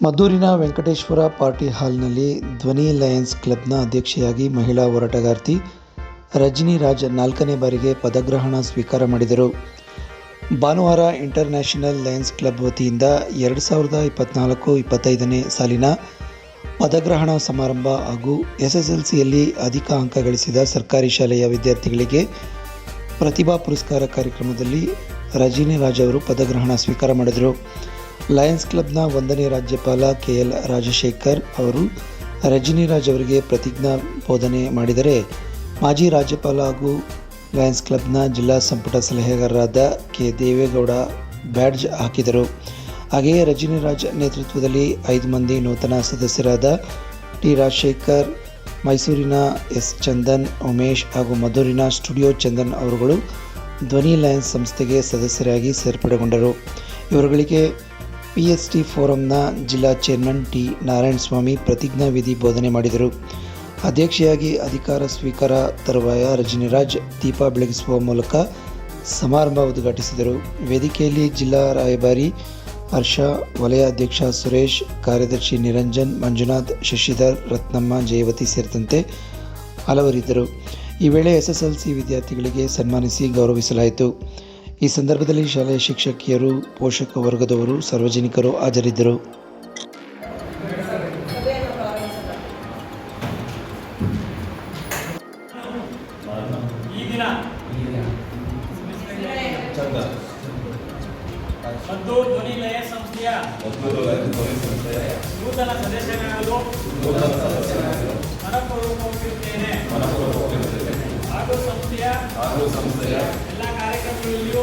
ಮದ್ದೂರಿನ Venkateshwara party ಹಾಲ್ನಲ್ಲಿ ಧ್ವನಿ Lions ಕ್ಲಬ್ನ ಅಧ್ಯಕ್ಷೆಯಾಗಿ ಮಹಿಳಾ ಹೋರಾಟಗಾರ್ತಿ ರಜನಿ ರಾಜ್ ನಾಲ್ಕನೇ ಬಾರಿಗೆ ಪದಗ್ರಹಣ ಸ್ವೀಕಾರ ಮಾಡಿದರು. ಭಾನುವಾರ ಇಂಟರ್ನ್ಯಾಷನಲ್ ಲಯನ್ಸ್ ಕ್ಲಬ್ ವತಿಯಿಂದ ಎರಡು ಸಾವಿರದ ಇಪ್ಪತ್ತ್ನಾಲ್ಕು ಇಪ್ಪತ್ತೈದನೇ ಸಾಲಿನ ಪದಗ್ರಹಣ ಸಮಾರಂಭ ಹಾಗೂ ಎಸ್ಎಸ್ಎಲ್ಸಿಯಲ್ಲಿ ಅಧಿಕ ಅಂಕ ಗಳಿಸಿದ ಸರ್ಕಾರಿ ಶಾಲೆಯ ವಿದ್ಯಾರ್ಥಿಗಳಿಗೆ ಪ್ರತಿಭಾ ಪುರಸ್ಕಾರ ಕಾರ್ಯಕ್ರಮದಲ್ಲಿ ರಜಿನಿ ರಾಜ್ ಅವರು ಪದಗ್ರಹಣ ಸ್ವೀಕಾರ ಮಾಡಿದರು. ಲಯನ್ಸ್ ಕ್ಲಬ್ನ ಒಂದನೇ ರಾಜ್ಯಪಾಲ ಕೆ ಎಲ್ ರಾಜಶೇಖರ್ ಅವರು ರಜನಿರಾಜ್ ಅವರಿಗೆ ಪ್ರತಿಜ್ಞಾ ಬೋಧನೆ ಮಾಡಿದರೆ, ಮಾಜಿ ರಾಜ್ಯಪಾಲ ಹಾಗೂ ಲಯನ್ಸ್ ಕ್ಲಬ್ನ ಜಿಲ್ಲಾ ಸಂಪುಟ ಸಲಹೆಗಾರರಾದ ಕೆ ದೇವೇಗೌಡ ಬ್ಯಾಡ್ಜ್ ಹಾಕಿದರು. ಹಾಗೆಯೇ ರಜನಿರಾಜ್ ನೇತೃತ್ವದಲ್ಲಿ ಐದು ಮಂದಿ ನೂತನ ಸದಸ್ಯರಾದ ಟಿ ರಾಜಶೇಖರ್, ಮೈಸೂರಿನ ಎಸ್ ಚಂದನ್, ಉಮೇಶ್ ಹಾಗೂ ಮಧುರಿನ ಸ್ಟುಡಿಯೋ ಚಂದನ್ ಅವರುಗಳು ಧ್ವನಿ ಲಯನ್ಸ್ ಸಂಸ್ಥೆಗೆ ಸದಸ್ಯರಾಗಿ ಸೇರ್ಪಡೆಗೊಂಡರು. ಇವರುಗಳಿಗೆ ಪಿ ಎಸ್ ಟಿ ಫೋರಂನ ಜಿಲ್ಲಾ ಚೇರ್ಮನ್ ಟಿ ನಾರಾಯಣಸ್ವಾಮಿ ಪ್ರತಿಜ್ಞಾ ವಿಧಿ ಬೋಧನೆ ಮಾಡಿದರು. ಅಧ್ಯಕ್ಷೆಯಾಗಿ ಅಧಿಕಾರ ಸ್ವೀಕಾರ ತರುವಾಯ ರಜನಿರಾಜ್ ದೀಪ ಬೆಳಗಿಸುವ ಮೂಲಕ ಸಮಾರಂಭ ಉದ್ಘಾಟಿಸಿದರು. ವೇದಿಕೆಯಲ್ಲಿ ಜಿಲ್ಲಾ ರಾಯಭಾರಿ ಹರ್ಷ, ವಲಯ ಅಧ್ಯಕ್ಷ ಸುರೇಶ್, ಕಾರ್ಯದರ್ಶಿ ನಿರಂಜನ್, ಮಂಜುನಾಥ್, ಶಶಿಧರ್, ರತ್ನಮ್ಮ, ಜಯವತಿ ಸೇರಿದಂತೆ ಹಲವರಿದ್ದರು. ಈ ವೇಳೆ ಎಸ್ಎಸ್ಎಲ್ಸಿ ವಿದ್ಯಾರ್ಥಿಗಳಿಗೆ ಸನ್ಮಾನಿಸಿ ಗೌರವಿಸಲಾಯಿತು. ಈ ಸಂದರ್ಭದಲ್ಲಿ ಶಾಲೆಯ ಶಿಕ್ಷಕಿಯರು ಪೋಷಕ ವರ್ಗದವರು ಸಾರ್ವಜನಿಕರು ಹಾಜರಿದ್ದರು. ನೂತನ ಸದಸ್ಯರಾಗಲು ಮತ್ತು ಧ್ವನಿ ಲಯ ಸಂಸ್ಥೆಯ ನೂತನ ಸದಸ್ಯನಾಗಲು ಮನಪೂರ್ವಕವಾಗಿರುತ್ತೇನೆ. ಹಾಗೂ ಸಂಸ್ಥೆಯ ಎಲ್ಲ ಕಾರ್ಯಕ್ರಮಗಳಲ್ಲಿಯೂ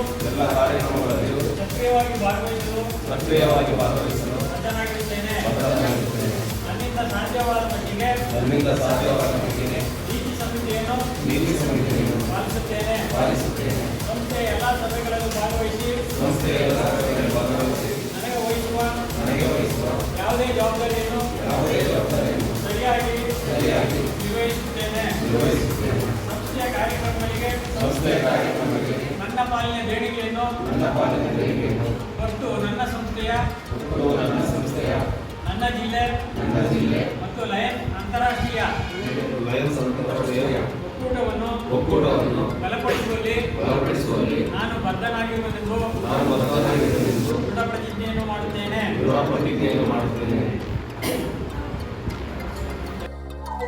ಸಕ್ರಿಯವಾಗಿ ಭಾಗವಹಿಸಲು ಸಕ್ರಿಯವಾಗಿ ಭಾಗವಹಿಸಲು ಬದ್ಧನಾಗಿರುತ್ತೇನೆ. ಬದ್ಧನಾಗಿರುತ್ತೇನೆ. ನನ್ನಿಂದ ಸಾಧ್ಯವಾದ ಮಟ್ಟಿಗೆ ನನ್ನಿಂದ ಸಾಧ್ಯವಾದ ಮಟ್ಟಿಗೆ ನೀತಿ ಸಮಿತಿಯನ್ನು ನೀತಿ ಸಮಿತಿಯನ್ನು ಪಾಲಿಸುತ್ತೇನೆ. ಪಾಲಿಸುತ್ತೇನೆ. ಸಂಸ್ಥೆಯ ಎಲ್ಲ ಸಭೆಗಳಲ್ಲೂ ಭಾಗವಹಿಸಿ ಸಂಸ್ಥೆಯ ಎಲ್ಲ ಸಭೆಗಳಲ್ಲಿ ಭಾಗವಹಿಸಿ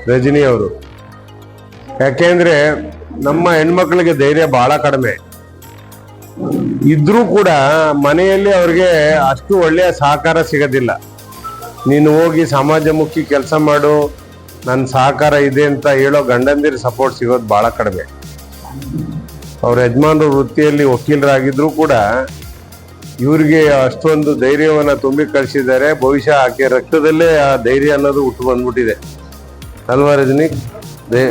ರಜನಿ ಅವರು. ಯಾಕೆಂದ್ರೆ ನಮ್ಮ ಹೆಣ್ಮಕ್ಳಿಗೆ ಧೈರ್ಯ ಬಹಳ ಕಡಿಮೆ. ಇದ್ರೂ ಕೂಡ ಮನೆಯಲ್ಲಿ ಅವ್ರಿಗೆ ಅಷ್ಟು ಒಳ್ಳೆಯ ಸಹಕಾರ ಸಿಗೋದಿಲ್ಲ. ನೀನು ಹೋಗಿ ಸಮಾಜಮುಖಿ ಕೆಲಸ ಮಾಡು ನನ್ನ ಸಹಕಾರ ಇದೆ ಅಂತ ಹೇಳೋ ಗಂಡಂದಿರ ಸಪೋರ್ಟ್ ಸಿಗೋದು ಬಹಳ ಕಡಿಮೆ. ಅವ್ರ ಯಜಮಾನರು ವೃತ್ತಿಯಲ್ಲಿ ವಕೀಲರಾಗಿದ್ರು ಕೂಡ ಇವ್ರಿಗೆ ಅಷ್ಟೊಂದು ಧೈರ್ಯವನ್ನು ತುಂಬಿ ಕಳಿಸಿದ್ದಾರೆ. ಬಹುಶಃ ಆಕೆ ರಕ್ತದಲ್ಲೇ ಆ ಧೈರ್ಯ ಅನ್ನೋದು ಹುಟ್ಟು ಬಂದ್ಬಿಟ್ಟಿದೆ. ಅಲ್ವಾ ರಜನಿ, ದೇ,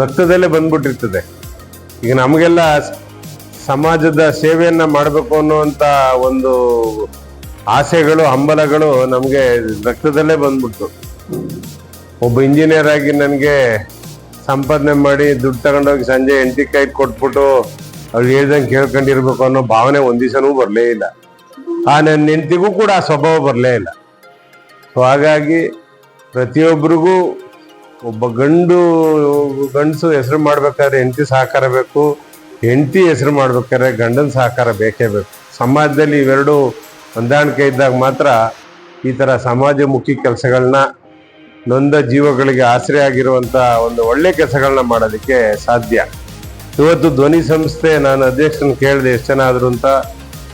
ರಕ್ತದಲ್ಲೇ ಬಂದ್ಬಿಟ್ಟಿರ್ತದೆ. ಈಗ ನಮಗೆಲ್ಲ ಸಮಾಜದ ಸೇವೆಯನ್ನ ಮಾಡಬೇಕು ಅನ್ನುವಂತ ಒಂದು ಆಸೆಗಳು, ಹಂಬಲಗಳು ನಮಗೆ ರಕ್ತದಲ್ಲೇ ಬಂದ್ಬಿಡ್ತು. ಒಬ್ಬ ಇಂಜಿನಿಯರ್ ಆಗಿ ನನಗೆ ಸಂಪಾದನೆ ಮಾಡಿ ದುಡ್ಡು ತಗೊಂಡೋಗಿ ಸಂಜೆ ಎಂಟಿ ಕೈ ಕೊಟ್ಬಿಟ್ಟು ಅವ್ರು ಹೇಳ್ದಂಗೆ ಕೇಳ್ಕೊಂಡಿರ್ಬೇಕು ಅನ್ನೋ ಭಾವನೆ ಒಂದ್ ದಿವಸನೂ ಬರಲೇ ಇಲ್ಲ. ಆ ನನ್ನ ಹೆಂಡತಿಗೂ ಕೂಡ ಆ ಸ್ವಭಾವ ಬರಲೇ ಇಲ್ಲ. ಸೊ ಹಾಗಾಗಿ ಪ್ರತಿಯೊಬ್ಬರಿಗೂ ಒಬ್ಬ ಗಂಡು, ಗಂಡಸು ಹೆಸರು ಮಾಡ್ಬೇಕಾದ್ರೆ ಹೆಂಡತಿ ಸಹಕಾರ ಬೇಕು. ಹೆಂಡತಿ ಹೆಸರು ಮಾಡ್ಬೇಕಾದ್ರೆ ಗಂಡನ ಸಹಕಾರ ಬೇಕೇ ಬೇಕು. ಸಮಾಜದಲ್ಲಿ ಇವೆರಡು ಹೊಂದಾಣಿಕೆ ಇದ್ದಾಗ ಮಾತ್ರ ಈ ಥರ ಸಮಾಜಮುಖಿ ಕೆಲಸಗಳನ್ನ ನೊಂದ ಜೀವಗಳಿಗೆ ಆಸರೆ ಆಗಿರುವಂಥ ಒಂದು ಒಳ್ಳೆ ಕೆಲಸಗಳನ್ನ ಮಾಡೋದಕ್ಕೆ ಸಾಧ್ಯ. ಇವತ್ತು ಧ್ವನಿ ಸಂಸ್ಥೆ ನಾನು ಅಧ್ಯಕ್ಷನ ಕೇಳಿದೆ ಎಷ್ಟು ಜನ ಆದರೂ ಅಂತ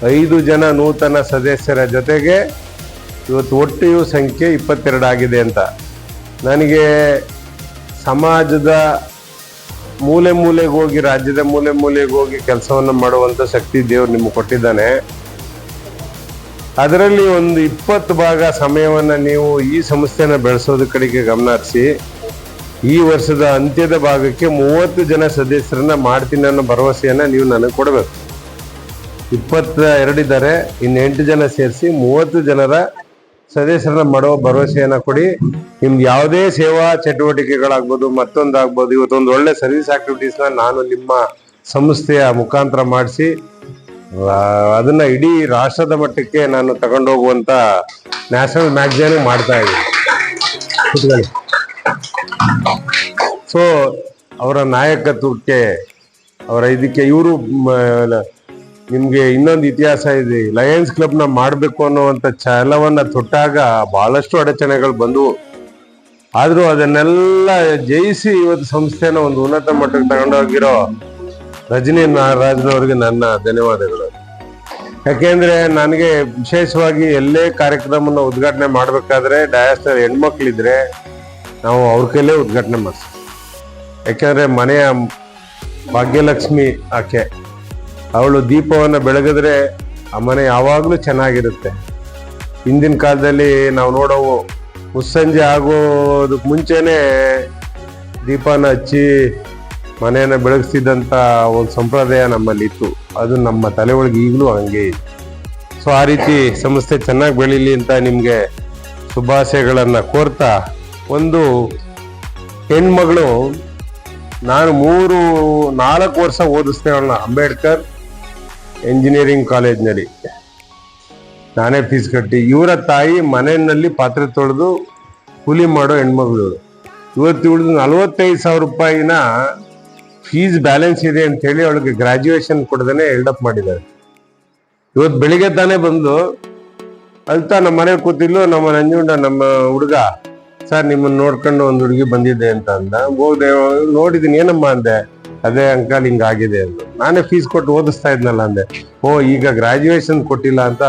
ಐದು ಜನ ನೂತನ ಸದಸ್ಯರ ಜೊತೆಗೆ ಇವತ್ತು ಒಟ್ಟು ಸಂಖ್ಯೆ ಇಪ್ಪತ್ತೆರಡು ಆಗಿದೆ ಅಂತ. ನನಗೆ ಸಮಾಜದ ಮೂಲೆ ಮೂಲೆಗೆ ಹೋಗಿ ರಾಜ್ಯದ ಮೂಲೆ ಮೂಲೆಗೆ ಹೋಗಿ ಕೆಲಸವನ್ನು ಮಾಡುವಂಥ ಶಕ್ತಿ ದೇವರು ನಿಮ್ಗೆ ಕೊಟ್ಟಿದ್ದಾನೆ. ಅದರಲ್ಲಿ ಒಂದು ಇಪ್ಪತ್ತು ಭಾಗ ಸಮಯವನ್ನ ನೀವು ಈ ಸಂಸ್ಥೆನ ಬೆಳೆಸೋದ್ರ ಕಡೆಗೆ ಗಮನ ಹರಿಸಿ, ಈ ವರ್ಷದ ಅಂತ್ಯದ ಭಾಗಕ್ಕೆ ಮೂವತ್ತು ಜನ ಸದಸ್ಯರನ್ನ ಮಾಡ್ತೀನಿ ಅನ್ನೋ ಭರವಸೆಯನ್ನು ನೀವು ನನಗೆ ಕೊಡಬೇಕು. ಇಪ್ಪತ್ತ ಎರಡಿದ್ದಾರೆ ಇನ್ನು ಎಂಟು ಜನ ಸೇರಿಸಿ ಮೂವತ್ತು ಜನರ ಸದಸ್ಯರನ್ನ ಮಾಡೋ ಭರವಸೆಯನ್ನ ಕೊಡಿ. ನಿಮ್ದು ಯಾವುದೇ ಸೇವಾ ಚಟುವಟಿಕೆಗಳಾಗ್ಬೋದು, ಮತ್ತೊಂದಾಗ್ಬೋದು, ಇವತ್ತೊಂದು ಒಳ್ಳೆ ಸರ್ವಿಸ್ ಆಕ್ಟಿವಿಟೀಸ್ನ ನಾನು ನಿಮ್ಮ ಸಂಸ್ಥೆಯ ಮುಖಾಂತರ ಮಾಡಿಸಿ ಅದನ್ನ ಇಡೀ ರಾಷ್ಟ್ರದ ಮಟ್ಟಕ್ಕೆ ನಾನು ತಗೊಂಡೋಗುವಂತ ನ್ಯಾಷನಲ್ ಮ್ಯಾಗಝೈನ್ ಮಾಡ್ತಾ ಇದ್ದೀನಿ. ಸೊ ಅವರ ನಾಯಕತ್ವಕ್ಕೆ, ಅವರ ಇದಕ್ಕೆ ಇವರು ನಿಮ್ಗೆ ಇನ್ನೊಂದು ಇತಿಹಾಸ ಇದೆ. ಲಯನ್ಸ್ ಕ್ಲಬ್ನ ಮಾಡ್ಬೇಕು ಅನ್ನುವಂತ ಛಲವನ್ನ ತೊಟ್ಟಾಗ ಬಹಳಷ್ಟು ಅಡಚಣೆಗಳು ಬಂದವು. ಆದ್ರೂ ಅದನ್ನೆಲ್ಲ ಜಯಿಸಿ ಇವತ್ತು ಸಂಸ್ಥೆನ ಒಂದು ಉನ್ನತ ಮಟ್ಟಕ್ಕೆ ತಗೊಂಡೋಗಿರೋ ರಜನಿ ನಾಗರಾಜ್ನವ್ರಿಗೆ ನನ್ನ ಧನ್ಯವಾದಗಳು. ಯಾಕೆಂದ್ರೆ ನನಗೆ ವಿಶೇಷವಾಗಿ ಎಲ್ಲೇ ಕಾರ್ಯಕ್ರಮನ ಉದ್ಘಾಟನೆ ಮಾಡಬೇಕಾದ್ರೆ ಡಯಾಸ್ಟರ್ ಹೆಣ್ಮಕ್ಳಿದ್ರೆ ನಾವು ಅವ್ರ ಕೈಲೇ ಉದ್ಘಾಟನೆ ಮಾಡಿಸ್ತೀವಿ ಯಾಕೆಂದ್ರೆ ಮನೆಯ ಭಾಗ್ಯಲಕ್ಷ್ಮಿ ಆಕೆ. ಅವಳು ದೀಪವನ್ನು ಬೆಳಗಿದ್ರೆ ಆ ಮನೆ ಯಾವಾಗಲೂ ಚೆನ್ನಾಗಿರುತ್ತೆ. ಹಿಂದಿನ ಕಾಲದಲ್ಲಿ ನಾವು ನೋಡೋವು ಮುಸ್ಸಂಜೆ ಆಗೋದಕ್ಕೆ ಮುಂಚೆನೆ ದೀಪನ ಹಚ್ಚಿ ಮನೆಯನ್ನು ಬೆಳಗಿಸಿದಂಥ ಒಂದು ಸಂಪ್ರದಾಯ ನಮ್ಮಲ್ಲಿತ್ತು. ಅದು ನಮ್ಮ ತಲೆ ಒಳಗೆ ಈಗಲೂ ಹಂಗೆ ಸೊ ಆ ರೀತಿ ಸಂಸ್ಥೆ ಚೆನ್ನಾಗಿ ಬೆಳೀಲಿ ಅಂತ ನಿಮಗೆ ಶುಭಾಶಯಗಳನ್ನು ಕೋರ್ತಾ ಒಂದು ಹೆಣ್ಮಗಳು ನಾನು ಮೂರು ನಾಲ್ಕು ವರ್ಷ ಓದಿಸ್ತೇ ಅವಳನ್ನ, ಅಂಬೇಡ್ಕರ್. ಎಂಜಿನಿಯರಿಂಗ್ ಕಾಲೇಜ್ನಲ್ಲಿ ನಾನೇ ಫೀಸ್ ಕಟ್ಟಿ, ಇವರ ತಾಯಿ ಮನೆಯಲ್ಲಿ ಪಾತ್ರೆ ತೊಳೆದು ಕೂಲಿ ಮಾಡೋ ಹೆಣ್ಮಗಳು ಇವತ್ತು ಇವಳು ನಲವತ್ತೈದು ಸಾವಿರ ರೂಪಾಯಿನ ಫೀಸ್ ಬ್ಯಾಲೆನ್ಸ್ ಇದೆ ಅಂತ ಹೇಳಿ ಅವಳಿಗೆ ಗ್ರಾಜ್ಯುಯೇಷನ್ ಕೊಡದೇನೆ ಎಲ್ಡಪ್ ಮಾಡಿದ್ದಾರೆ. ಇವತ್ತು ಬೆಳಿಗ್ಗೆ ತಾನೇ ಬಂದು, ಅಳ್ತಾ ನಮ್ಮ ಮನೆ ಕೂತಿಲ್ಲು ನಮ್ಮ ನಂಜುಂಡ, ನಮ್ಮ ಹುಡುಗ, ಸರ್, ನಿಮ್ಮನ್ನ ನೋಡ್ಕೊಂಡು ಒಂದು ಹುಡುಗಿ ಬಂದಿದ್ದೆ ಅಂತ ಅಂದ. ಹೋದೆ ನೋಡಿದೀನಿ, ಏನಮ್ಮ ಅಂದೆ? ಅದೇ ಅಂಕಲ್ ಹಿಂಗಾಗಿದೆ ಅಂದು ನಾನೇ ಫೀಸ್ ಕೊಟ್ಟು ಓದಿಸ್ತಾ ಇದ್ನಲ್ಲ ಅಂದೆ. ಓ, ಈಗ ಗ್ರಾಜ್ಯುಯೇಷನ್ ಕೊಟ್ಟಿಲ್ಲ ಅಂತ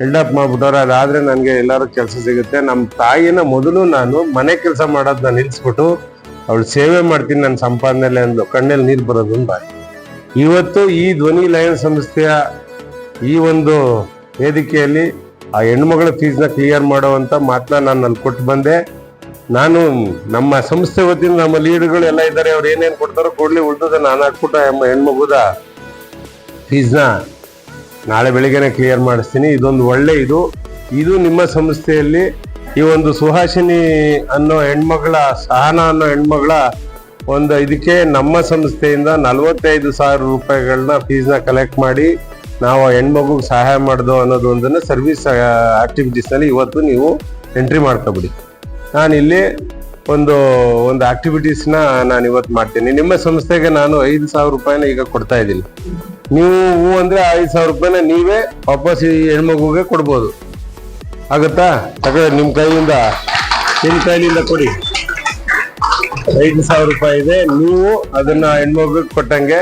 ಎಲ್ಡಪ್ ಮಾಡ್ಬಿಟ್ಟವ್ರೆ. ಅದಾದ್ರೆ ನನಗೆ ಎಲ್ಲರೂ ಕೆಲಸ ಸಿಗುತ್ತೆ. ನಮ್ಮ ತಾಯಿನ ಮೊದಲು ನಾನು ಮನೆ ಕೆಲಸ ಮಾಡೋದನ್ನ ನಿಲ್ಸ್ಬಿಟ್ಟು ಅವಳು ಸೇವೆ ಮಾಡ್ತೀನಿ ನನ್ನ ಸಂಪಾದನೆಲೆ ಅಂದು ಕಣ್ಣಲ್ಲಿ ನೀರು ಬರೋದು ಅಂತ. ಇವತ್ತು ಈ ಧ್ವನಿ ಲಯನ್ ಸಂಸ್ಥೆಯ ಈ ಒಂದು ವೇದಿಕೆಯಲ್ಲಿ ಆ ಹೆಣ್ಮಗಳ ಫೀಸ್ನ ಕ್ಲಿಯರ್ ಮಾಡುವಂತ ಮಾತನ್ನ ನಾನು ಅಲ್ಲಿ ಕೊಟ್ಟು ಬಂದೆ. ನಾನು ನಮ್ಮ ಸಂಸ್ಥೆ ವತಿಯಿಂದ ನಮ್ಮ ಲೀಡರ್ಗಳು ಎಲ್ಲ ಇದ್ದಾರೆ, ಅವ್ರು ಏನೇನು ಕೊಡ್ತಾರೋ ಕೊಡ್ಲಿ ಉಳ್ದದ ನಾನು ಹಾಕ್ಬಿಟ್ಟ ಹೆಣ್ಣು- ಹೆಣ್ಮಗುದ ಫೀಸ್ನ ನಾಳೆ ಬೆಳಿಗ್ಗೆನೆ ಕ್ಲಿಯರ್ ಮಾಡಿಸ್ತೀನಿ. ಇದೊಂದು ಒಳ್ಳೆ ಇದು. ಇದು ನಿಮ್ಮ ಸಂಸ್ಥೆಯಲ್ಲಿ ಈ ಒಂದು ಸುಹಾಸಿನಿ ಅನ್ನೋ ಹೆಣ್ಮಗಳ ಸಹನ ಅನ್ನೋ ಹೆಣ್ಮಗಳ ಒಂದು ಇದಕ್ಕೆ ನಮ್ಮ ಸಂಸ್ಥೆಯಿಂದ ನಲವತ್ತೈದು ಸಾವಿರ ರೂಪಾಯಿಗಳನ್ನ ಫೀಸ್ನ ಕಲೆಕ್ಟ್ ಮಾಡಿ ನಾವು ಹೆಣ್ಮಗುಗೆ ಸಹಾಯ ಮಾಡ್ದೋ ಅನ್ನೋದೊಂದನ್ನು ಸರ್ವಿಸ್ ಆಕ್ಟಿವಿಟೀಸ್ನಲ್ಲಿ ಇವತ್ತು ನೀವು ಎಂಟ್ರಿ ಮಾಡ್ಕೊಬಿಡಿ. ನಾನು ಇಲ್ಲಿ ಒಂದು ಒಂದು ಆಕ್ಟಿವಿಟೀಸ್ನ ನಾನು ಇವತ್ತು ಮಾಡ್ತೀನಿ. ನಿಮ್ಮ ಸಂಸ್ಥೆಗೆ ನಾನು ಐದು ಸಾವಿರ ರೂಪಾಯಿನ ಈಗ ಕೊಡ್ತಾ ಇದ್ದೀನಿ. ನೀವು ಅಂದ್ರೆ ಐದು ಸಾವಿರ ರೂಪಾಯಿನ ನೀವೇ ವಾಪಸ್ ಈ ಹೆಣ್ಮಗುಗೆ ಕೊಡ್ಬೋದು. ಆಗುತ್ತಾ? ತಗೊಳ್ಳಿ ನಿಮ್ಮ ಕೈಯಿಂದ. ನಿಮ್ಮ ಕೈಲಿಂದ ಕೊಡಿ. ಐದು ಸಾವಿರ ರೂಪಾಯಿ ಇದೆ. ನೀವು ಅದನ್ನ ಹೆಣ್ಮಗುಗೆ ಕೊಟ್ಟಂಗೆ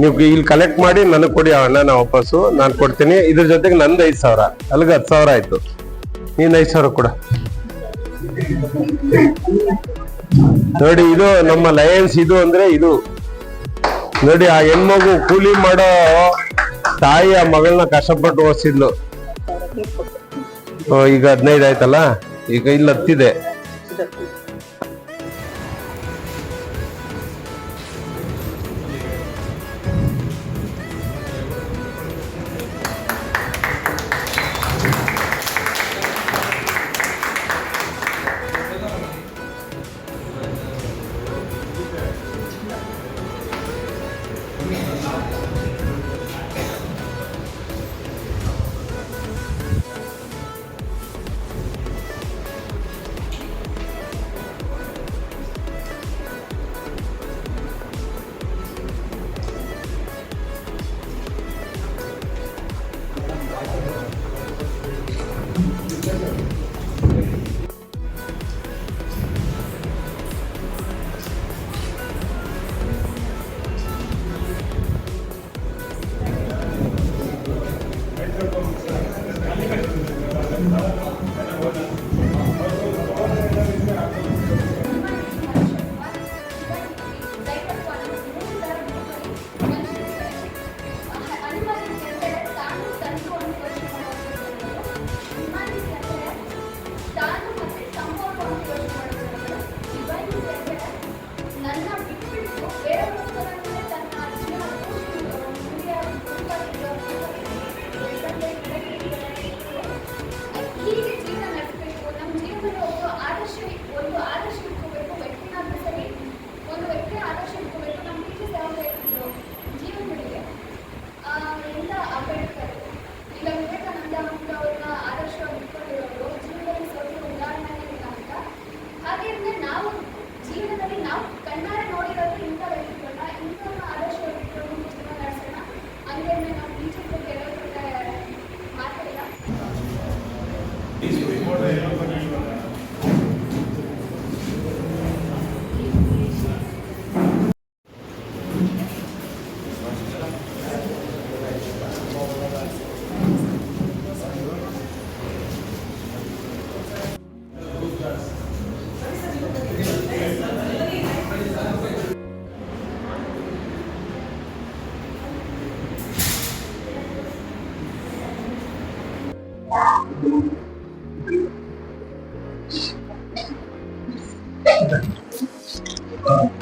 ನೀವು ಇಲ್ಲಿ ಕಲೆಕ್ಟ್ ಮಾಡಿ ನನಗೆ ಕೊಡಿ ಅವನ್ನ ನಾ ವಾಪಸ್ಸು. ನಾನು ಕೊಡ್ತೀನಿ. ಇದ್ರ ಜೊತೆಗೆ ನಂದು ಐದು ಸಾವಿರ. ಅಲ್ಲಿಗೆ ಹತ್ತು ಸಾವಿರ ಆಯಿತು. ನೀನು ಐದು ಸಾವಿರ ಕೊಡ. ನೋಡಿ, ಇದು ನಮ್ಮ ಲಯನ್ಸ್ ಇದು ಅಂದ್ರೆ ಇದು. ನೋಡಿ, ಆ ಹೆಣ್ಮಗು ಕೂಲಿ ಮಾಡೋ ತಾಯಿ ಆ ಮಗಳನ್ನ ಕಷ್ಟಪಟ್ಟು ಓದಿಸಿದ್ಲು. ಈಗ ಹದಿನೈದು ಆಯ್ತಲ್ಲ? ಈಗ ಇಲ್ಲಿ ಹತ್ತಿದೆ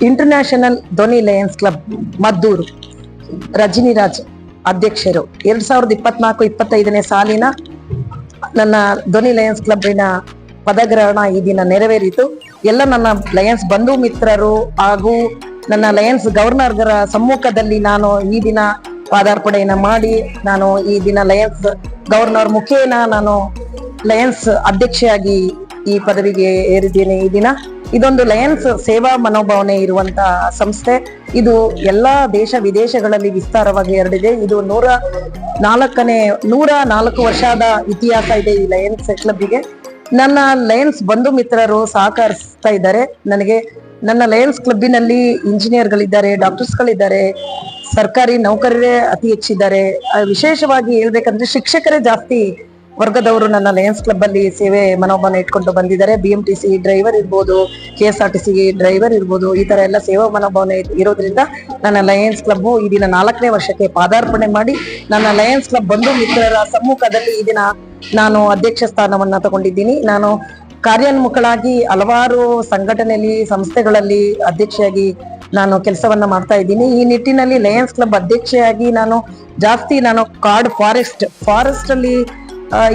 international Dhwani Lions club Maddur Rajaniraj ಅಧ್ಯಕ್ಷರು. ಎರಡ್ ಸಾವಿರದ ಇಪ್ಪತ್ನಾಲ್ಕು, ಇಪ್ಪತ್ತೈದನೇ ಸಾಲಿನ ನನ್ನ ಧ್ವನಿ ಲಯನ್ಸ್ ಕ್ಲಬ್ಬಿನ ಪದಗ್ರಹಣ ಈ ದಿನ ನೆರವೇರಿತು. ಎಲ್ಲ ನನ್ನ ಲಯನ್ಸ್ ಬಂಧು ಮಿತ್ರರು ಹಾಗೂ ನನ್ನ ಲಯನ್ಸ್ ಗವರ್ನರ್ಗಳ ಸಮ್ಮುಖದಲ್ಲಿ ನಾನು ಈ ದಿನ ಪಾದಾರ್ಪಣೆಯನ್ನು ಮಾಡಿ, ನಾನು ಈ ದಿನ ಲಯನ್ಸ್ ಗವರ್ನರ್ ಮುಖೇನ ನಾನು ಲಯನ್ಸ್ ಅಧ್ಯಕ್ಷೆಯಾಗಿ ಈ ಪದವಿಗೆ ಏರಿದ್ದೇನೆ ಈ ದಿನ. ಇದೊಂದು ಲಯನ್ಸ್ ಸೇವಾ ಮನೋಭಾವನೆ ಇರುವಂತಹ ಸಂಸ್ಥೆ. ಇದು ಎಲ್ಲಾ ದೇಶ ವಿದೇಶಗಳಲ್ಲಿ ವಿಸ್ತಾರವಾಗಿ ಹರಡಿದೆ. ಇದು ನೂರ ನಾಲ್ಕನೇ, ನೂರ ನಾಲ್ಕು ವರ್ಷದ ಇತಿಹಾಸ ಇದೆ ಈ ಲಯನ್ಸ್ ಕ್ಲಬ್ಗೆ ನನ್ನ ಲಯನ್ಸ್ ಬಂಧು ಮಿತ್ರರು ಸಹಕರಿಸ್ತಾ ಇದ್ದಾರೆ. ನನಗೆ ನನ್ನ ಲಯನ್ಸ್ ಕ್ಲಬ್ಬಿನಲ್ಲಿ ಇಂಜಿನಿಯರ್ಗಳಿದ್ದಾರೆ ಡಾಕ್ಟರ್ಸ್ಗಳಿದ್ದಾರೆ ಸರ್ಕಾರಿ ನೌಕರರೇ ಅತಿ ಹೆಚ್ಚಿದ್ದಾರೆ. ವಿಶೇಷವಾಗಿ ಹೇಳ್ಬೇಕಂದ್ರೆ ಶಿಕ್ಷಕರೇ ಜಾಸ್ತಿ ವರ್ಗದವರು ನನ್ನ ಲಯನ್ಸ್ ಕ್ಲಬ್ ಅಲ್ಲಿ ಸೇವೆ ಮನೋಭಾವನೆ ಇಟ್ಕೊಂಡು ಬಂದಿದ್ದಾರೆ. B M T C driver ಇರ್ಬೋದು K S R T C driver ಇರ್ಬೋದು, ಈ ತರ ಎಲ್ಲ ಸೇವಾ ಮನೋಭಾವನೆ ಇರ್- ಇರೋದ್ರಿಂದ ನನ್ನ ಲಯನ್ಸ್ ಕ್ಲಬ್ ಈ ದಿನ ನಾಲ್ಕನೇ ವರ್ಷಕ್ಕೆ ಪಾದಾರ್ಪಣೆ ಮಾಡಿ ನನ್ನ ಲಯನ್ಸ್ ಕ್ಲಬ್ ಬಂಧು ಮಿತ್ರರ ಸಮ್ಮುಖದಲ್ಲಿ ಈ ದಿನ ನಾನು ಅಧ್ಯಕ್ಷ ಸ್ಥಾನವನ್ನ ತಗೊಂಡಿದ್ದೀನಿ. ನಾನು ಕಾರ್ಯೋನ್ಮುಖಳಾಗಿ ಹಲವಾರು ಸಂಘಟನೆಯಲ್ಲಿ, ಸಂಸ್ಥೆಗಳಲ್ಲಿ ಅಧ್ಯಕ್ಷೆಯಾಗಿ ನಾನು ಕೆಲಸವನ್ನ ಮಾಡ್ತಾ ಇದ್ದೀನಿ. ಈ ನಿಟ್ಟಿನಲ್ಲಿ ಲಯನ್ಸ್ ಕ್ಲಬ್ ಅಧ್ಯಕ್ಷೆಯಾಗಿ ನಾನು ಜಾಸ್ತಿ ನಾನು ಕಾಡ್ ಫಾರೆಸ್ಟ್ ಫಾರೆಸ್ಟ್ ಅಲ್ಲಿ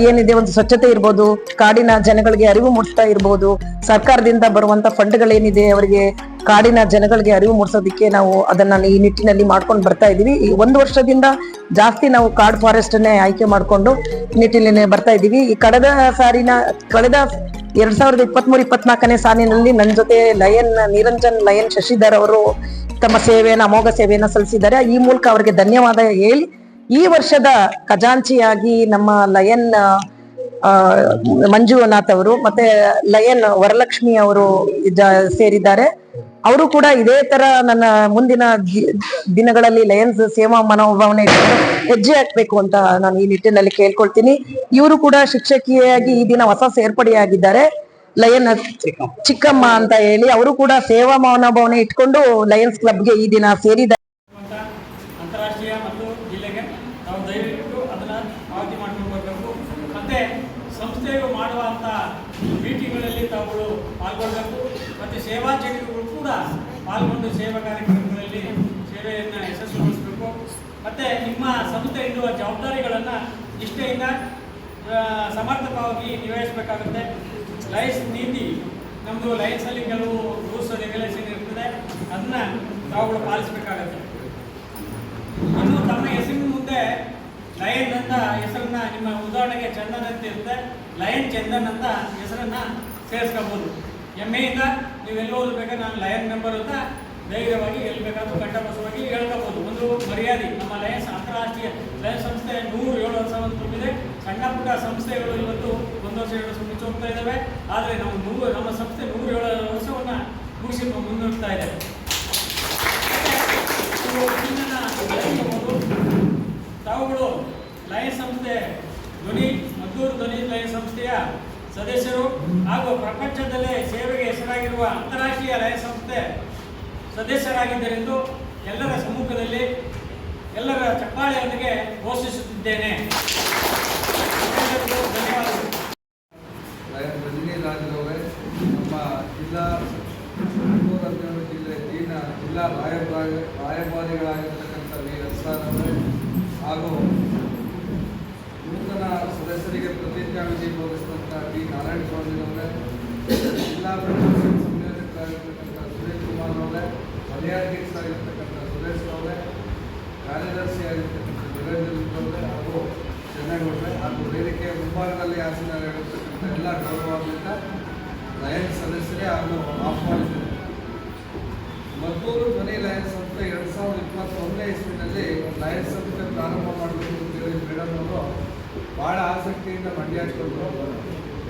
ಏನಿದೆ, ಒಂದು ಸ್ವಚ್ಛತೆ ಇರ್ಬೋದು, ಕಾಡಿನ ಜನಗಳಿಗೆ ಅರಿವು ಮೂಡಿಸ್ತಾ ಇರ್ಬೋದು, ಸರ್ಕಾರದಿಂದ ಬರುವಂತ ಫಂಡ್ಗಳೇನಿದೆ ಅವರಿಗೆ ಕಾಡಿನ ಜನಗಳಿಗೆ ಅರಿವು ಮೂಡಿಸೋದಕ್ಕೆ ನಾವು ಅದನ್ನ ಈ ನಿಟ್ಟಿನಲ್ಲಿ ಮಾಡ್ಕೊಂಡು ಬರ್ತಾ ಇದೀವಿ. ಈ ಒಂದು ವರ್ಷದಿಂದ ಜಾಸ್ತಿ ನಾವು ಕಾಡ್ ಫಾರೆಸ್ಟ್ ಅನ್ನೇ ಆಯ್ಕೆ ಮಾಡ್ಕೊಂಡು ನಿಟ್ಟಿನಲ್ಲಿ ಬರ್ತಾ ಇದೀವಿ. ಈ ಕಳೆದ ಸಾರಿನ, ಕಳೆದ ಎರಡ್ ಸಾವಿರದ ಇಪ್ಪತ್ಮೂರು, ಇಪ್ಪತ್ನಾಲ್ಕನೇ ಸಾಲಿನಲ್ಲಿ ನನ್ನ ಜೊತೆ ಲಯನ್, ನಿರಂಜನ್ ಲಯನ್ ಶಶಿಧರ್ ಅವರು ತಮ್ಮ ಸೇವೆಯನ್ನು, ಅಮೋಘ ಸೇವೆಯನ್ನು ಸಲ್ಲಿಸಿದ್ದಾರೆ. ಈ ಮೂಲಕ ಅವರಿಗೆ ಧನ್ಯವಾದ ಹೇಳಿ ಈ ವರ್ಷದ ಖಜಾಂಚಿಯಾಗಿ ನಮ್ಮ ಲಯನ್ ಮಂಜುನಾಥ್ ಅವರು ಮತ್ತೆ ಲಯನ್ ವರಲಕ್ಷ್ಮಿ ಅವರು ಸೇರಿದ್ದಾರೆ. ಅವರು ಕೂಡ ಇದೇ ತರ ನನ್ನ ಮುಂದಿನ ದಿನಗಳಲ್ಲಿ ಲಯನ್ಸ್ ಸೇವಾ ಮನೋಭಾವನೆ ಹೆಜ್ಜೆ ಹಾಕ್ಬೇಕು ಅಂತ ನಾನು ಈ ನಿಟ್ಟಿನಲ್ಲಿ ಕೇಳ್ಕೊಳ್ತೀನಿ. ಇವರು ಕೂಡ ಶಿಕ್ಷಕಿಯಾಗಿ ಈ ದಿನ ಹೊಸ ಸೇರ್ಪಡೆಯಾಗಿದ್ದಾರೆ. ಲಯನ್ ಚಿಕ್ಕಮ್ಮ ಅಂತ ಹೇಳಿ ಅವರು ಕೂಡ ಸೇವಾ ಮನೋಭಾವನೆ ಇಟ್ಕೊಂಡು ಲಯನ್ಸ್ ಕ್ಲಬ್ಗೆ ಈ ದಿನ ಸೇರಿದ್ದಾರೆ ಅಂತ ಅಂತಾರಾಷ್ಟ್ರೀಯ ಮತ್ತು ಜಿಲ್ಲೆಗೆ ನಾವು ದಯವಿಟ್ಟು ಅದನ್ನು ಪಾವತಿ ಮಾಡ್ಕೊಂಡು ಬರಬೇಕು ಮತ್ತು ಸಂಸ್ಥೆಯು ಮಾಡುವಂಥ ತಾವುಗಳು ಪಾಲ್ಗೊಳ್ಬೇಕು ಮತ್ತು ಸೇವಾ ಚಟುವಟಿಕೆಗಳು ಕೂಡ ಪಾಲ್ಗೊಂಡು ಸೇವಾ ಕಾರ್ಯಕ್ರಮಗಳಲ್ಲಿ ಸೇವೆಯನ್ನು ಯಶಸ್ವಿಗೊಳಿಸಬೇಕು. ಮತ್ತು ನಿಮ್ಮ ಸಂಸ್ಥೆ ಇರುವ ಜವಾಬ್ದಾರಿಗಳನ್ನು ನಿಷ್ಠೆಯಿಂದ ಸಮರ್ಥಕವಾಗಿ ನಿರ್ವಹಿಸಬೇಕಾಗುತ್ತೆ. ಲೈನ್ಸ್ ನೀತಿ ನಮ್ಮದು ಲೈನ್ಸಲ್ಲಿ ಕೆಲವು ರೂಲ್ಸ್ ರೆಗ್ಯುಲೇಷನ್ ಇರ್ತದೆ. ಅದನ್ನ ತಾವುಗಳು ಪಾಲಿಸಬೇಕಾಗತ್ತೆ. ಇನ್ನು ತಮ್ಮ ಹೆಸರಿನ ಮುಂದೆ ಲಯನ್ ಅಂತ ಹೆಸರನ್ನ ನಿಮ್ಮ ಉದಾಹರಣೆಗೆ ಚಂದನ್ ಅಂತ ಇರುತ್ತೆ. ಲಯನ್ ಚಂದನ್ ಅಂತ ಹೆಸರನ್ನ ಸೇರಿಸ್ಕೋಬಹುದು ಹೆಮ್ಮೆಯಿಂದ ನೀವು ಎಲ್ಲಿ ಓದಬೇಕಾದ್ರೆ ನಾನು ಲಯನ್ ಮೆಂಬರ್ ಅಂತ ಧೈರ್ಯವಾಗಿ ಎಲ್ಲಿ ಬೇಕಾದರೂ ಕಟ್ಟಬಸವಾಗಿ ಹೇಳ್ಕೋಬೋದು. ಒಂದು ಮರ್ಯಾದೆ, ನಮ್ಮ ಲಯನ್ಸ್ ಅಂತಾರಾಷ್ಟ್ರೀಯ ಲಯನ್ ಸಂಸ್ಥೆ ನೂರು ಏಳು ವರ್ಷವನ್ನು ತುಂಬಿದೆ. ಸಣ್ಣ ಪುಟ್ಟ ಸಂಸ್ಥೆಗಳು ಇವತ್ತು ಒಂದು ವರ್ಷ, ಎರಡು ವರ್ಷ ಮುಚ್ಚಿ ಹೋಗ್ತಾ ಇದ್ದಾವೆ. ಆದರೆ ನಾವು ನೂರು, ನಮ್ಮ ಸಂಸ್ಥೆ ನೂರು ಏಳು ವರ್ಷವನ್ನು ಮುಗಿಸಿ ಮುನ್ನಡೆಸ್ತಾ ಇದೆ. ತಾವುಗಳು ಲಯನ್ಸ್ ಸಂಸ್ಥೆ ಧ್ವನಿ, ಮದ್ದೂರು ಧ್ವನಿ ಲಯನ್ ಸಂಸ್ಥೆಯ ಸದಸ್ಯರು ಹಾಗೂ ಪ್ರಪಂಚದಲ್ಲೇ ಸೇವೆಗೆ ಹೆಸರಾಗಿರುವ ಅಂತಾರಾಷ್ಟ್ರೀಯ ಲಯ ಸಂಸ್ಥೆ ಸದಸ್ಯರಾಗಿದ್ದರೆಂದು ಎಲ್ಲರ ಸಮ್ಮುಖದಲ್ಲಿ ಎಲ್ಲರ ಚಪ್ಪಾಳೆಯೊಂದಿಗೆ ಘೋಷಿಸುತ್ತಿದ್ದೇನೆ ಎಲ್ಲರಿಗೂ ಧನ್ಯವಾದಗಳು ಲಯನ್ ರಜನಿ ರಾಜ್ರವರೇ ನಮ್ಮ ಜಿಲ್ಲಾ ತುಮಕೂರು ಹದಿನೇಳು ಜಿಲ್ಲೆ ಜೀನ ಜಿಲ್ಲಾ ರಾಯಭಾರಿ ರಾಯಭಾರಿಗಳಾಗಿರ್ತಕ್ಕಂಥ ವಿ ರಸಾನವರೇ ಹಾಗೂ ನೂತನ ಸದಸ್ಯರಿಗೆ ಪ್ರತಿಜ್ಞಾವಿಧಿ ಬೋಧಿಸಿದಂಥ ಡಿ ನಾರಾಯಣ ಸ್ವಾಮಿನವರೇ ಜಿಲ್ಲಾ ಪರಿಷತ್ ಸಂಯೋಜಕರಾಗಿರ್ತಕ್ಕಂಥ ಸುರೇಶ್ ಕುಮಾರ್ ಅವರೇ ವಲಯಾಧ್ಯಕ್ಷರಾಗಿರ್ತಕ್ಕಂಥ ಸುರೇಶ್ ಅವರೇ ಕಾರ್ಯದರ್ಶಿಯಾಗಿರ್ತಕ್ಕಂಥ ವೀರೇಂದ್ರ ಅವರೇ ಹಾಗೂ ಚೆನ್ನಗೌಡ್ರೆ ಹಾಗೂ ವೇದಿಕೆಯ ಮುಂಭಾಗದಲ್ಲಿ ಆಸೀನರಾಗಿರ್ತಕ್ಕಂಥ ಎಲ್ಲ ಗೌರವದಿಂದ ಲಯನ್ಸ್ ಸದಸ್ಯರೇ ಹಾಗೂ ಆಹ್ವಾನಿತರು ಮದ್ದೂರು ಧ್ವನಿ ಲಯನ್ಸ್ ಸಂಸ್ಥೆ ಎರಡು ಸಾವಿರದ ಇಪ್ಪತ್ತೊಂದನೇ ಇಸ್ವಿನಲ್ಲಿ ಲಯನ್ಸ್ ಸಂಸ್ಥೆ ಪ್ರಾರಂಭ ಮಾಡಬೇಕು ಅಂತೇಳಿ ಮೇಡಮ್ ಅವರು ಭಾಳ ಆಸಕ್ತಿಯಿಂದ ಮಂಡ್ಯಾಡ್ಕೊಂಡ್ರು.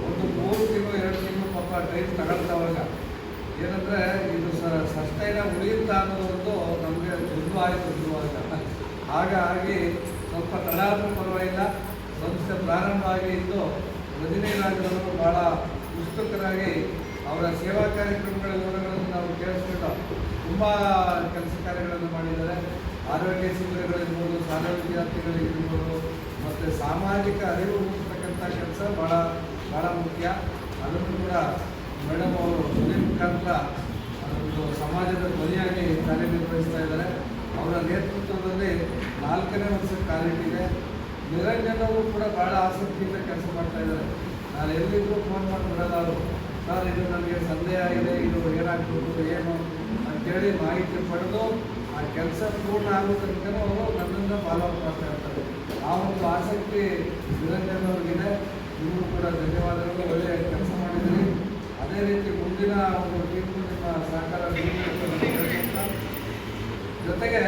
ಒಂದು ಮೂರು ತಿಂಗಳು, ಎರಡು ತಿಂಗಳು ಪಾಪ ಟೈಮ್ ತಗೊಳ್ತಾವಾಗ ಏನಂದರೆ ಇದು ಸಸ್ಟೈನ ಉಳಿಯುತ್ತಾ ಅನ್ನೋದು ಒಂದು ನಮಗೆ ದುರ್ಬ ಆಯಿತು ಆಗ ಹಾಗಾಗಿ ಸ್ವಲ್ಪ ತಡ ಆದರೂ ಪರವಾಗಿಲ್ಲ. ಸಂಸ್ಥೆ ಪ್ರಾರಂಭ ಆಗಿ ಇದ್ದು ಅವರು ಭಾಳ ಉತ್ಸುಕರಾಗಿ ಅವರ ಸೇವಾ ಕಾರ್ಯಕ್ರಮಗಳ ವಿವರಗಳನ್ನು ನಾವು ಕೇಳಿಸ್ಕೊಂಡು ತುಂಬ ಕೆಲಸ ಕಾರ್ಯಗಳನ್ನು ಮಾಡಿದ್ದಾರೆ. ಆರೋಗ್ಯ ಶಿಬಿರಗಳಿರ್ಬೋದು ಶಾಲಾ ವಿದ್ಯಾರ್ಥಿಗಳಿರ್ಬೋದು ಮತ್ತು ಸಾಮಾಜಿಕ ಅರಿವು ಮೂಡಿಸ್ತಕ್ಕಂಥ ಕೆಲಸ ಭಾಳ ಭಾಳ ಮುಖ್ಯ. ಅದನ್ನು ಕೂಡ ಮೇಡಮ್ ಅವರು ಧ್ವನಿ ಮುಖಾಂತರ ಒಂದು ಸಮಾಜದ ಧ್ವನಿಯಾಗಿ ಕಾರ್ಯನಿರ್ವಹಿಸ್ತಾ ಇದ್ದಾರೆ. ಅವರ ನೇತೃತ್ವದಲ್ಲಿ ನಾಲ್ಕನೇ ವರ್ಷದ ಕಾಲಿಟ್ಟಿದೆ ನಿರಂಜನ್ ಅವರು ಕೂಡ ಭಾಳ ಆಸಕ್ತಿಯಿಂದ ಕೆಲಸ ಮಾಡ್ತಾ ಇದ್ದಾರೆ. ನಾನು ಎಲ್ಲಿದ್ರು ಫೋನ್ ಮಾಡಿ ಬಿಡಲ್ಲ ಅವರು. ಸರ್, ಇದು ನನಗೆ ಸಂದೇಹ ಇದೆ, ಇದು ಏನಾಗ್ಬೋದು ಏನು? ಅಂತೇಳಿ ಮಾಹಿತಿ ಪಡೆದು ಆ ಕೆಲಸ ಪೂರ್ಣ ಆಗೋ ಅವರು ನನ್ನಿಂದ ಫಾಲೋ ಮಾಡ್ತಾ ಇರ್ತಾರೆ. ಆ ಒಂದು ಆಸಕ್ತಿ ನಿರಂಜನ್ ಅವ್ರಿಗಿದೆ ನೀವು ಕೂಡ ಧನ್ಯವಾದಗಳು. ಒಳ್ಳೆಯ ಕೆಲಸ ಮಾಡಿದ್ದೀರಿ. ಅದೇ ರೀತಿ ಮುಂದಿನ ಒಂದು ಟೀಮು ನಿಮ್ಮ ಸಹಕಾರ ಜೊತೆಗೆ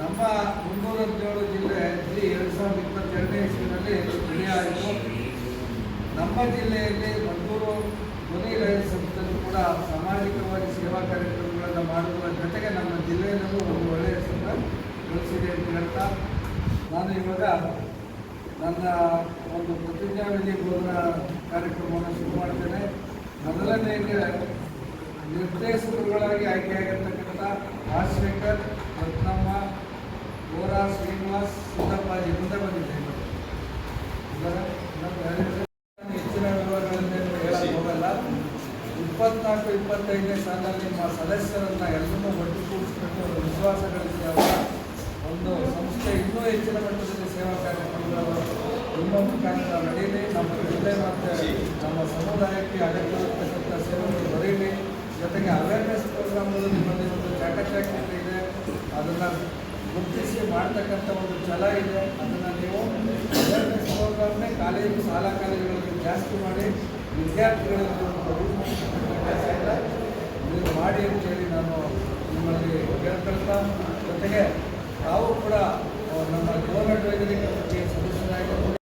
ನಮ್ಮ ಮುನ್ನೂರ ಹದಿನೇಳು ಜಿಲ್ಲೆ ಇಲ್ಲಿ ಎರಡು ಸಾವಿರದ ಇಪ್ಪತ್ತೆರಡನೇ ಇಸ್ವಿನಲ್ಲಿ ಆಯಿತು. ನಮ್ಮ ಜಿಲ್ಲೆಯಲ್ಲಿ ಮದ್ದೂರು ಧ್ವನಿ ಸಂಸ್ಥೆಯಲ್ಲೂ ಕೂಡ ಸಾಮಾಜಿಕವಾಗಿ ಸೇವಾ ಕಾರ್ಯಕ್ರಮಗಳನ್ನು ಮಾಡುವುದರ ಜೊತೆಗೆ ನಮ್ಮ ಜಿಲ್ಲೆಯಲ್ಲೂ ಒಂದು ಒಳ್ಳೆಯ ಹೆಸರನ್ನು ಗಳಿಸಿದೆ ಅಂತ ಹೇಳ್ತಾ ನಾನು ಇವಾಗ ನನ್ನ ಒಂದು ಪ್ರತಿಜ್ಞಾವಿಧಿ ಬೋಧನ ಕಾರ್ಯಕ್ರಮವನ್ನು ಶುರು ಮಾಡ್ತೇನೆ. ಮೊದಲನೇ ನಿರ್ದೇಶಕರುಗಳಾಗಿ ಆಯ್ಕೆಯಾಗಿರ್ತಕ್ಕಂಥ ರಾಜಶೇಖರ್, ರತ್ನಮ್ಮ ಗೋರಾ ಶ್ರೀನಿವಾಸ್ ಸಿದ್ದಪ್ಪಾಜಿ ಮುಂದೆ ಬಂದಿದೆ ಇದ್ದಾರೆ? ಇನ್ನೊಬ್ರು ಯಾರಿದ್ದಾರೆ? ಹೆಚ್ಚಿನ ವಿವರಗಳನ್ನೇನು ಹೇಳಕ್ ಹೋಗಲ್ಲ ಇಪ್ಪತ್ನಾಲ್ಕು, ಇಪ್ಪತ್ತೈದನೇ ಸಾಲಿನಲ್ಲಿ ನಿಮ್ಮ ಸದಸ್ಯರನ್ನ ಎಲ್ಲರನ್ನೂ ಒಟ್ಟುಗೂಡಿಸ್ಬಿಟ್ಟು ಒಂದು ವಿಶ್ವಾಸ ಗಳಿಸಿ ಅವರ ಒಂದು ಸಂಸ್ಥೆ ಇನ್ನೂ ಹೆಚ್ಚಿನ ಮಟ್ಟದಲ್ಲಿ ಸೇವಾ ಕಾರ್ಯಕ್ರಮಗಳು ನಿಮ್ಮ ಮುಖಾಂತರ ನಡೆಯಲಿ ನಮ್ಮ ಜಿಲ್ಲೆ ಮತ್ತು ನಮ್ಮ ಸಮುದಾಯಕ್ಕೆ ಅಗತ್ಯವಿರ್ತಕ್ಕಂಥ ಸೇವೆಗಳು ದೊರೆಯಲಿ ಜೊತೆಗೆ ಅವೇರ್ನೆಸ್ ಪ್ರೋಗ್ರಾಮ್ಗಳು ನಿಮ್ಮಲ್ಲಿ ಒಂದು ಚಾಕಚಾಕ್ಯತೆ ಇದೆ ಅದನ್ನು ಗುರುತಿಸಿ ಮಾಡ್ತಕ್ಕಂಥ ಒಂದು ಛಲ ಇದೆ. ಅದನ್ನು ನೀವು ಅವೇರ್ನೆಸ್ ಪ್ರೋಗ್ರಾಮ್ನೇ ಕಾಲೇಜು ಶಾಲಾ ಕಾಲೇಜುಗಳಲ್ಲಿ ಜಾಸ್ತಿ ಮಾಡಿ ವಿದ್ಯಾರ್ಥಿಗಳಿಗೆ ಇದೆ ನೀವು ಮಾಡಿ ಅಂತೇಳಿ ನಾನು ನಿಮ್ಮಲ್ಲಿ ಕೇಳ್ಕೊಳ್ತಾ ಜೊತೆಗೆ ತಾವು ಕೂಡ ನಮ್ಮ ಗೋಲ್ ಅಡ್ವೈಸರಿ